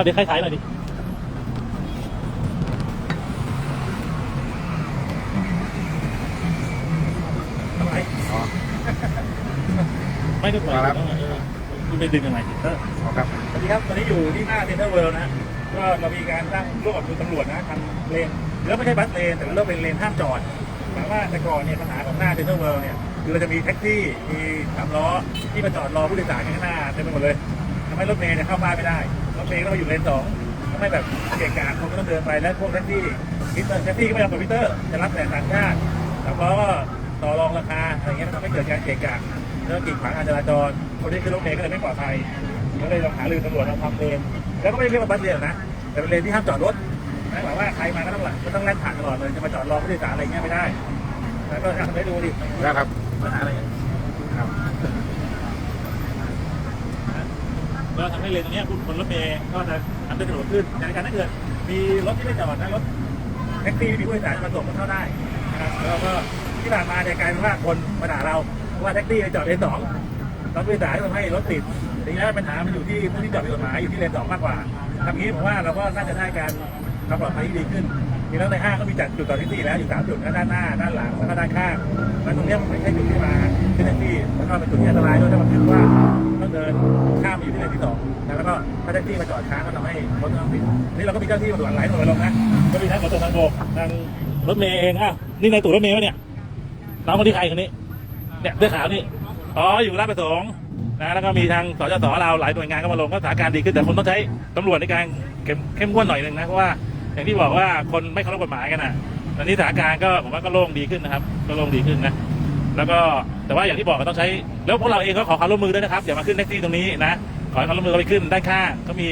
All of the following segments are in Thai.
เอาเดี๋ยวใครถ่ายหน่อยดิทำไมไม่ได้ปล่อยครับเออคุณไปดึงยังไงเออครับสวัสดีครับตอนนี้อยู่ที่หน้าเซ็นเตอร์เวิลด์นะก็เรามีการตั้งร่วมกับคุณตำรวจนะทำเลนแล้วไม่ใช่บัสเลนแต่เริ่มเป็นเลนห้ามจอดหมายว่าแต่ก่อนเนี่ยปัญหาของหน้าเซ็นเตอร์เวิลด์เนี่ยคือเราจะมีแท็กซี่มีสามล้อที่มาจอดรอผู้โดยสารข้างหน้าเต็มไปหมดเลยทำให้รถเมล์เนี่ยเข้าบ้านไม่ได้รถ เมล์ก็ต้องมาอยู่เลนสองทำให้แบบเกะกะคนก็ต้องเดินไปและพวกแท็กซี่มิเตอร์แท็กซี่ก็ไม่ยอมกดมิเตอร์จะรับแต่ต่างชาติสามล้อก็ต่อรองราคาอะไรเงี้ยทำให้เกิดการเกะกะแล้วก็กีดขวางการจราจรคนที่ขึ้นรถเมล์ก็เลยไม่ปลอดภัยก็เลยลองหาลือตำรวจมาทำเลนแล้วก็ไม่ได้เรียกว่าบัสเลนหรอกนะแต่เป็นเลนที่ห้ามจอดรถนะหมายว่าใครมาก็ต้องหลังก็ต้องแล่นผ่านตลอดเลยจะมาจอดรอผู้โดยสารอะไรเงี้ยไม่ได้แล้วก็ทำให้ดูดิแล้วครับปัญหาอะไรเงี้ย ครับก็ทำให้เลนตรงนี้คุณคนรถเมย์ก็จะทำได้สะดวกขึ้นในการถ้าเกิดมีรถที่ไม่จอดนะรถแท็กซี่มีผู้โดยสารมาส่งก็เข้าได้นะครับแล้วก็ที่ผ่านมาเนี่ยกลายเป็นว่าคนมาด่าเราเพราะว่าแท็กซี่ไปจอดเลนสองรถผู้โดยสารทำให้รถติดจริงๆแล้ปัญหามันอยู่ที่ผู้ที่จอดผิดกฎหมายอยู่ที่เลนสองมากกว่าทำงนี้ผมว่าเราก็น่าจะได้การความปลอดภัยที่ดีขึ้นมีแล้วในห้างก็มีจัดจุดจอดแท็กซี่แล้วอยู่สามจุดด้านหน้าด้านหลังแล้วก็ด้านข้างมันตรงนี้มันไม่ใช่จุดที่มาขึ้นแท็กซี่แล้วก็เป็นจุดที่อันตรายด้วยถ้ามันคือว่าต้องเดิน ก็ถ้าแท็กซี่มาจอดค้างก็ทำให้รถต้องติดนี่เราก็มีเจ้าที่มาตรวจหลายหน่วยลงนะก็มีทั้งขนส่งทางบกทางรถเมย์เองอะนี่ในตู่รถเมย์วะเนี่ยน้องคนที่ใครคนนี้ เนี่ยเสื้อขาวนี่อ๋ออยู่ราชประสงค์นะแล้วก็มีทางสจสเราหลายหน่วยงานก็มาลงก็สถานการณ์ดีขึ้นแต่คนต้องใช้ตำรวจในการเข้มเข้มงวดหน่อยหนึ่งนะเพราะว่าอย่างที่บอกว่าคนไม่เคารพกฎหมายกันนะตอนนี้สถานการณ์ก็ผมว่าก็โล่งดีขึ้นนะครับ ก็โล่งดีขึ้นนะแล้วก็แต่ว่าอย่างที่บอกก็ต้องใช้ แล้วพวกเราเองก็ขอความร่วมมือด้วยนะครับอย่ามาขึ้นแท็กซี่ตรงนี้นะ ขอให้ความร่วมมือก็ไปขึ้นด้านข้างก็มี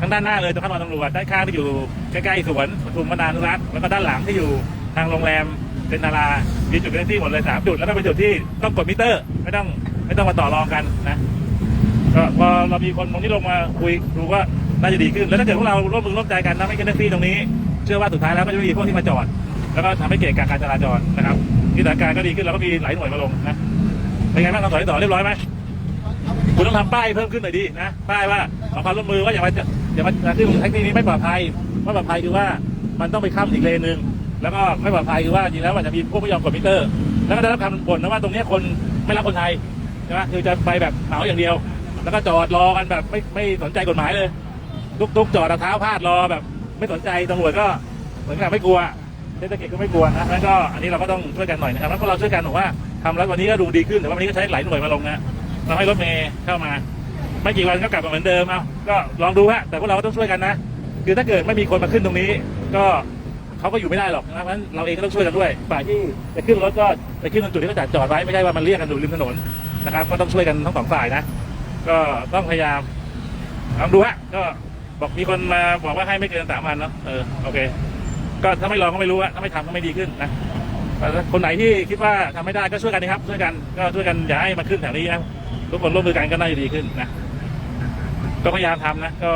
ทั้งด้านหน้าเลยตรงข้างนอนตำรวจด้านข้างที่อยู่ใกล้ๆสวนปทุมมนานุรักษ์แล้วก็ด้านหลังที่อยู่ทางโรงแรมเป็นนารามีจุดเป็นที่หมดเลยสามจุดแล้วก็เป็นจุดที่ต้องกดมิเตอร์ไม่ต้องไม่ต้องมาต่อรองกันนะก็พอเรามีคนตรงนี้ลงมาคุยดูว่าน่าจะดีขึ้น แล้วถ้าเกิดพวกเราร่วมมือร่วมใจกันนะไม่ขึ้นแท็กซี่ตรงนี้ เชื่อว่าสุดท้ายแล้วก็จะมีพวกที่มาจอด แล้วก็ทำให้เกิดการการจราจรนะครับที่สถานการณ์ก็ดีขึ้นแล้วก็มีหลายหน่วยมาลงนะเป็นไงบ้างเราต่อที่ต่อเรียบร้อยไหม คุณต้องทำป้ายเพิ่มขึ้นหน่อยดีนะป้ายว่าขอความร่วมมือว่าอย่ามาอย่ามาขึ้นแท็กซี่นี้ไม่ปลอดภัยไม่ปลอดภัยคือว่ามันต้องไปข้ามอีกเลนหนึ่งแล้วก็ไม่ปลอดภัยคือว่าจริงแล้วมันจะมีพวกไม่ยอมกดมิเตอร์ แล้วก็ได้รับคำบ่นนะว่าตรงนี้คนไม่รับคนไทยใช่ไหมคือจะไปแบบเหมาอย่างเดียว แล้วก็จอดรอกันแบบไม่ไม่สนใจกฎหมายเลยทุกทุกจอดเท้าพาดรอแบบ ไม่สนใจตำรวจก็เหมือนกับไม่กลัวเทศกิจก็ไม่กลัวนะแล้วก็อันนี้เราก็ต้องช่วยกันหน่อยนะครับแล้วพวกเราช่วยกันบอกว่าทำแล้ววันนี้ก็ดูดีขึ้นแต่ว่าวันนี้ก็ใช้หลายหน่วยมาลงนะ เราให้รถเมย์เข้ามา ไม่กี่วันก็กลับมาเหมือนเดิมเอาก็ลองดูฮะแต่พวกเราก็ต้องช่วยกันนะ คือถ้าเกิดไม่มีคนมาขึ้นตรงนี้ ก็เขาก็อยู่ไม่ได้หรอกนะเพราะฉะนั้นเราเองก็ต้องช่วยกันด้วยฝ่ายที่จะขึ้นรถก็ไปขึ้นตรงจุดที่เขาจัดจอดไว้ไม่ใช่ว่ามันเรียกกันอยู่ริมถนนนะครับ ก็ต้องช่วยกันทั้งสองฝ่ายนะ ก็ต้องพยายามลองดูฮะก็บอกมีคนมาบอกว่าให้ไม่เกินสามวันเนาะเออโอเค ก็ถ้าไม่ลองก็ไม่รู้อะถ้าไม่ทำก็ไม่ดีขึ้นนะคนไหนที่คิดว่าทำไม่ได้ก็ช่วยกันนะครับ ช่วยกันก็ช่วยกันอย่าให้มาขึ้นแถวนี้นะ ทุกคนร่วมมือกันก็น่าจะดีขึ้นนะ ก็พยายามทำนะ ก็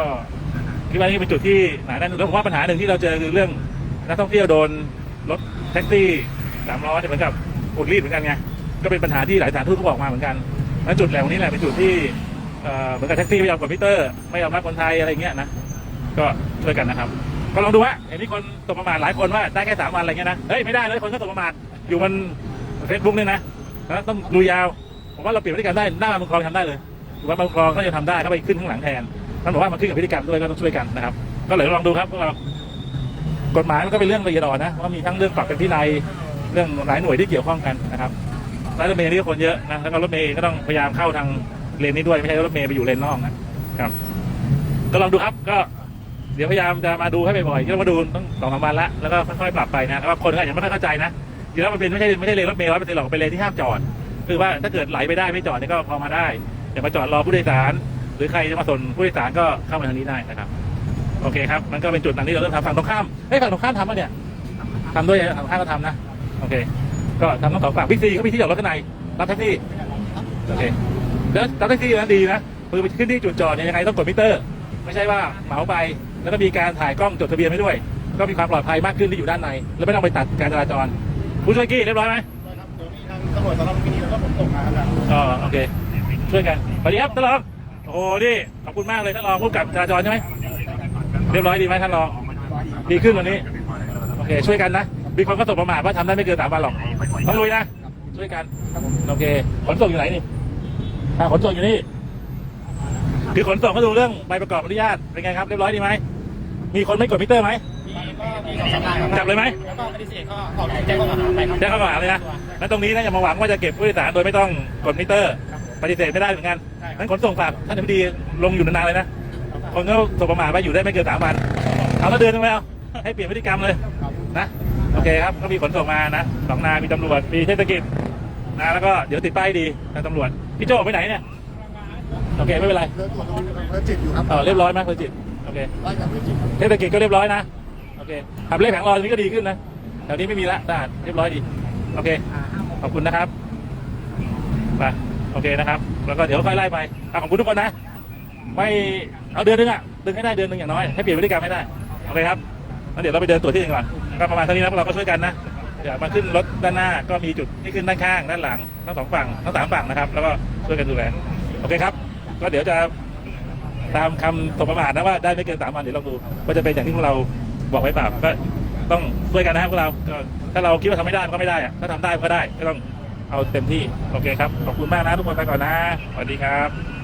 คิดว่านี่เป็นจุดที่หนาแน่นแล้วผมว่าปัญหาหนึ่งที่เราเจอคือเรื่องนักท่องเที่ยวโดนรถแท็กซี่สามล้อเนี่ยเหมือนกับอุดรีดเหมือนกันไง ก็เป็นปัญหาที่หลายสถานทูตก็บอกมาเหมือนกันแล้วจุดแหล่งนี้แหละเป็นจุดที่เหมือนกับแท็กซี่ไม่ยอมกดมิเตอร์ ไม่ยอมรับคนไทยอะไรเงี้ยนะ ก็ช่วยกันนะครับ ก็ลองดูว่าเห็นมีคนตกประมาทหลายคนว่าได้แค่สามวันอะไรเงี้ยนะ เฮ้ยไม่ได้เลยคนก็ตกประมาทอยู่บนเฟซบุ๊กเนี่ยนะ ต้องดูยาว ผมว่าเราเปลี่ยนพฤติกรรมได้หน้าบางคลองทำได้เลยหรือว่าบางคลองก็จะทำได้เข้าไปขึ้นข้างหลังแทนท่านบอกว่ามันขึ้นกับพฤติกรรมด้วยก็ต้องช่วยกันนะครับก็เลยลองดูครับพวกเรากฎหมายมันก็เป็นเรื่องละเอียดอ่อนนะว่ามีทั้งเรื่องปรับเป็นพินัยเรื่องหลายหน่วยที่เกี่ยวข้องกันนะครับรถเมล์นี่ก็คนเยอะนะแล้วก็รถเมล์ก็ต้องพยายามเข้าทางเลนนี้ด้วยไม่ใช่รถเมล์ไปอยู่เลนนอกนะครับ ก็ลองดูครับก็เดี๋ยวพยายามจะมาดูให้บ่อยๆที่เรามาดูต้องสองสามวันละแล้วก็ค่อยๆปรับไปนะแล้วคนก็อาจจะไม่ค่อยเข้าใจนะจริงแล้วมันเป็นไม่ใช่ไม่ใช่เลนรถเมล์ร้อยเปอร์เซ็นต์หรอกเป็นเลนที่ห้ามจอด คือว่าถ้าเกิดไหลไปได้ไม่จอดเนี่ยก็พอมาได้อย่ามาจอดรอผู้โดยสาร หรือใครจะมาส่งผู้โดยสารก็เข้ามาทางนี้ได้นะครับ โอเคครับมันก็เป็นจุดนั้นที่เราเริ่มทำฝั่งตรงข้ามเฮ้ยฝั่งตรงข้ามทำป่ะเนี่ยทำด้วยฝั่งตรงข้ามก็ทำนะโอเค ก็ทำทั้งสองฝั่งบิ๊กซีก็มีที่จอดรถข้างในรับแท็กซี่โอเคแล้วรับแท็กซี่นั้นดีนะคือไปขึ้นที่จุดจอดเนี่ยยังไงต้องกดมิเตอร์ ไม่ใช่ว่าเหมาไปแล้วก็มีการถ่ายกล้องจดทะเบียนไว้ด้วย ก็มีความปลอดภัยมากขึ้นที่อยู่ด้านใน แล้วไม่ต้องไปตัดการจราจรผู้ช่วยกี้เรียบร้อยไหม ตำรวจสนลุมพินีแล้วก็ผมส่งมาครับอ๋อโอเค ช่วยกันสวัสดีครับท่านรองโอ้โหนี่ขอบคุณมากเลยท่านรองผู้กับจราจรใช่ไหมเรียบร้อยดีไหมท่านรองดีขึ้นวันนี้ โอเค ช่วยกันนะมีคนก็ตกประมาทว่าทำได้ไม่เกินสามวันหรอกต้องลุยนะช่วยกันโอเคขนส่งอยู่ไหนนี่อ่าขนส่งอยู่นี่คือขนส่งก็ดูเรื่องใบประกอบอนุญาตเป็นไงครับเรียบร้อยดีไหมมีคนไม่กดมิเตอร์ไหม มีก็มีสองสามรายครับจับเลยไหมแล้วก็ปฏิเสธก็ขอแจ้งข้อหาไปครับ แจ้งข้อกล่าวหาเลยนะแล้วตรงนี้นะอย่ามาหวังว่าจะเก็บผู้โดยสารโดยไม่ต้องกดมิเตอร์ปฏิเสธไม่ได้เหมือนกันนั้นขนส่งฝากท่านอธิบดีลงอยู่นานๆเลยนะคนก็ตกประมาทว่าอยู่ได้ไม่เกินสามวันเอาแล้วเดือนนึงแล้วให้เปลี่ยนพฤติกรรมเลยนะโอเคครับก็มีขนส่งมานะสองนายมีตำรวจมีเทศกิจนะแล้วก็เดี๋ยวติดป้ายดีทางตำรวจพี่โจ้ไปไหนเนี่ยโอเคไม่เป็นไรเรื่องตรวจเรื่องจิตอยู่ครับเออเรียบร้อยไหมคุณจิตโอเค ไล่จากเรื่องจิตเทศกิจก็เรียบร้อยนะโอเคขับเลขแผงลอยตรงนี้ก็ดีขึ้นนะแถวนี้ไม่มีละสะอาดเรียบร้อยดี โอเค ขอบคุณนะครับไปโอเคนะครับ แล้วก็เดี๋ยวค่อยไล่ไปอะขอบคุณทุกคนนะ ไม่เอาเดือนนึงอะ ดึงให้ได้เดือนนึงอย่างน้อย ให้เปลี่ยนพฤติกรรมให้ได้ โอเคครับแล้วเดี๋ยวเราไปเดินตรวจที่อื่นก่อนก็ประมาณเท่านี้นะพวกเราก็ช่วยกันนะเดี๋ยวมาขึ้นรถด้านหน้าก็มีจุดที่ขึ้นด้านข้าง ด้านหลัง ทั้งสองฝั่ง ทั้งสามฝั่งนะครับ แล้วก็ช่วยกันดูแล โอเคครับ ก็เดี๋ยวจะตามคำตกประมาทนะว่าได้ไม่เกินสามวันเดี๋ยวลองดูว่าจะเป็นอย่างที่พวกเรา บอกไว้เปล่าก็ต้องช่วยกันนะครับพวกเราก็ถ้าเราคิดว่าทำไม่ได้มันก็ไม่ได้อะถ้าทำได้มันก็ได้ก็ต้องเอาเต็มที่โอเคครับขอบคุณมากนะทุกคนไปก่อนนะสวัสดีครับ